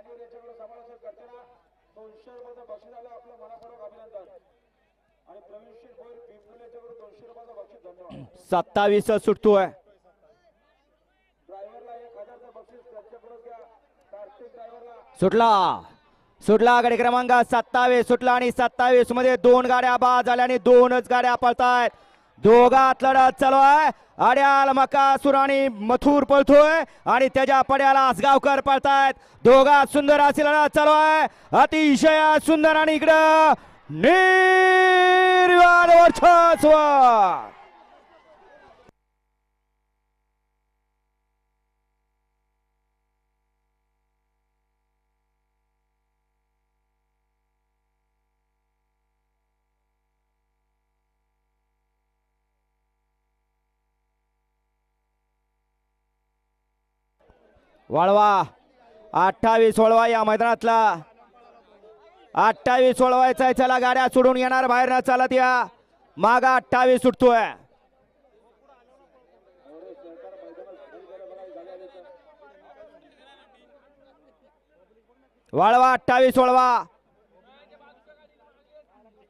याच्याकडे समालोचक करताना दोनशे रुपयाचं बक्षीस आलं आपलं मनापूर्वक अभिनंदन. आणि प्रवीण शेठ भोईर याच्याकडे दोनशे रुपयाचं बक्षीस धन्यवाद. सत्तावीस सुटतोय. ड्रायव्हरला एक हजारचं बक्षीस त्यांच्याकडून कार्तिक ड्रायव्हरला. सुटला. सुटला गाडी क्रमांक सत्तावीस सुटला आणि सत्तावीसमध्ये दोन गाड्या बाद झाल्या आणि दोनच गाड्या पळतायत. दोघात लढत चालू आहे. अड्याल मकासूर आणि मथुर पळतोय आणि त्याच्या पड्याला आसगावकर पळतायत. दोघात सुंदर अशी लढत चालू आहे. अतिशय सुंदर आणि इकडं निर्वाण वर्चस्व. वळवा. अठ्ठावीस वळवा या मैदानातला. अठ्ठावीस वळवायचा आहे. चला गाड्या सोडून येणार. बाहेर न चालत या. मागा अठ्ठावीस सुटतोय वळवा अठ्ठावीस वळवा.